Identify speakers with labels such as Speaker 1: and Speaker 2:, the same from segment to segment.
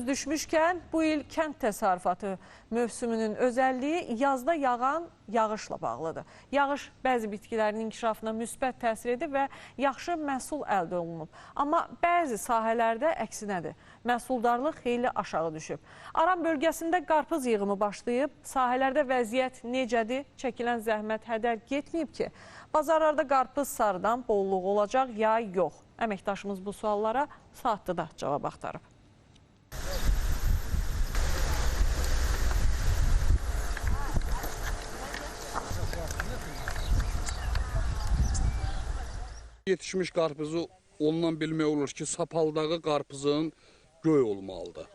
Speaker 1: Düşmüşkən bu il kənd təsərrüfatı mövsümünün özəlliyi yazda yağan yağışla bağlıdır. Yağış bəzi bitkilərin inkişafına müsbət təsir edir və yaxşı məhsul əldə olunub. Amma bəzi sahələrdə əksinədir. Məhsuldarlıq xeyli aşağı düşüb. Aran bölgəsində qarpız yığımı başlayıb. Sahələrdə vəziyyət necədir? Çəkilən zəhmət hədər getməyib ki. Bazarlarda qarpız sarıdan bolluq olacaq ya yox? Əməkdaşımız bu suallara saatlıda cavab axtarıb.
Speaker 2: Yetişmiş qarpızı ondan bilmək olur ki, sapaldağı qarpızın göy olmalıdır.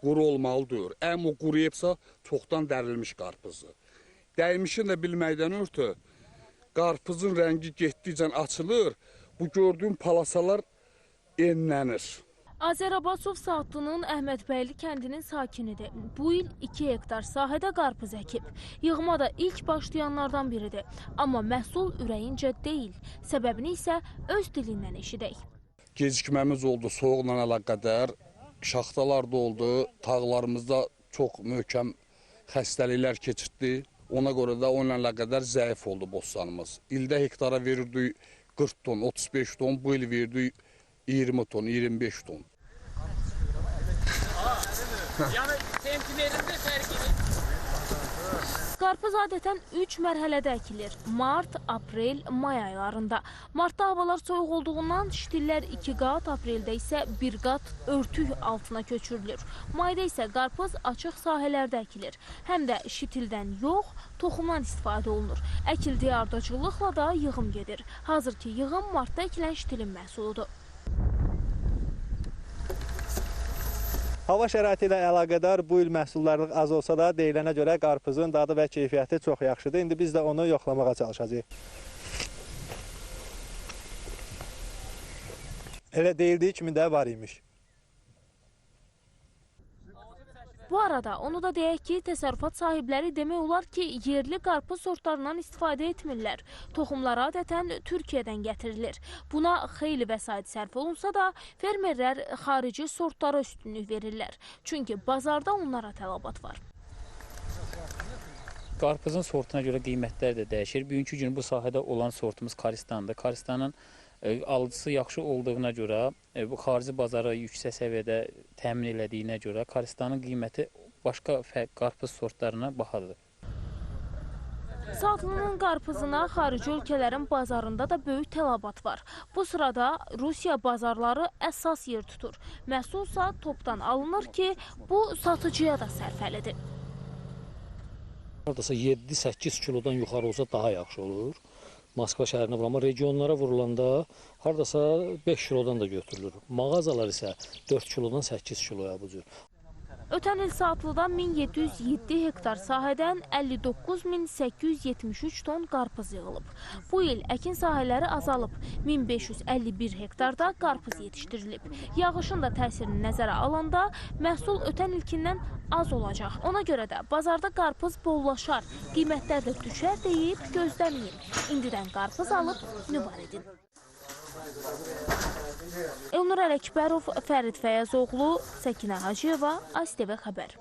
Speaker 2: Quru olmalı deyil. Əm o quruyubsa, çoxdan dərilmiş qarpızdır. Dəymişini də bilməkdən ötü, qarpızın rəngi getdikcə açılır, bu gördüyün palasalar enlənir.
Speaker 3: Azərabasov Saatlının Əhmədbəyli kəndinin sakinidir. Bu il 2 hektar sahədə qarpız əkib. Yığma da ilk başlayanlardan biridir. Amma məhsul ürəyincə deyil. Səbəbini isə öz dilindən eşidək.
Speaker 2: Gecikməmiz oldu soğuqla əlaqədar. Şaxtalar da oldu, tağlarımızda çox möhkəm xəstəliklər keçirdi. Ona görə də onunla əlaqədar zəif oldu bostanımız. İldə hektara verirdik 40 ton, 35 ton, bu il verdik 20 ton, 25 ton.
Speaker 4: Yəni sentimetrində fərqini
Speaker 3: Qarpız adətən 3 mərhələdə əkilir. Mart, aprel, may aylarında. Martda havalar soyuq olduğundan şitillər 2 qat, apreldə isə 1 qat örtük altına köçürülür. Mayda isə qarpız açıq sahələrdə əkilir. Həm də şitildən yox, toxumdan istifadə olunur. Əkildiyi ardıcıllıqla da yığım gedir. Hazırki yığım martda əkilən şitilin məhsuludur.
Speaker 5: Hava şəraiti ilə əlaqədar bu il məhsuldarlıq az olsa da deyilənə görə qarpızın dadı və keyfiyyəti çox yaxşıdır. İndi biz də onu yoxlamağa çalışacağıq. Elə deyildiyi kimi də var imiş.
Speaker 3: Bu arada onu da deyək ki, təsərrüfat sahibləri demək olar ki, yerli qarpız sortlarından istifadə etmirlər. Toxumlar adətən Türkiyədən gətirilir. Buna xeyli vəsait sərf olunsa da, fermerlər xarici sortlara üstünlük verirlər. Çünki bazarda onlara tələbat var.
Speaker 6: Qarpızın sortuna görə qiymətlər də dəyişir. Bugünkü gün bu sahədə olan sortumuz Karistandır. Karistanın alıcısı yaxşı olduğuna görə, e, bu xarici bazara yüksək səviyyədə təmin elədiyinə görə Karistanın qiyməti başqa qarpız sortlarına bahadır.
Speaker 3: Saatlının qarpızına xarici ölkələrin bazarında da böyük tələbat var. Bu sırada Rusiya bazarları əsas yer tutur. Məhsulsa topdan alınır ki, bu satıcıya da sərfəlidir.
Speaker 7: Hardasa 7-8 kilodan yuxarı olsa daha yaxşı olur. Moskva şəhərinə vurulma regionlara vurulanda hardasa 5 kilodan da götürülür. Mağazalar isə 4 kilodan 8 kiloya bu cür.
Speaker 3: Ötən il Saatlıda 1707 hektar sahədən 59873 ton qarpız yığılıb. Bu il əkin sahələri azalıb. 1551 hektarda qarpız yetişdirilib. Yağışın da təsirini nəzərə alanda məhsul ötən ilkindən az olacaq. Ona görə də bazarda qarpız bollaşar, qiymətlər də düşər deyib gözləməyin. İndidən qarpız alıb nübar edin. Elnur Ələkbərov, Fərid Fəyəzoğlu, Səkinə Hacıyeva, ASTV xəbər.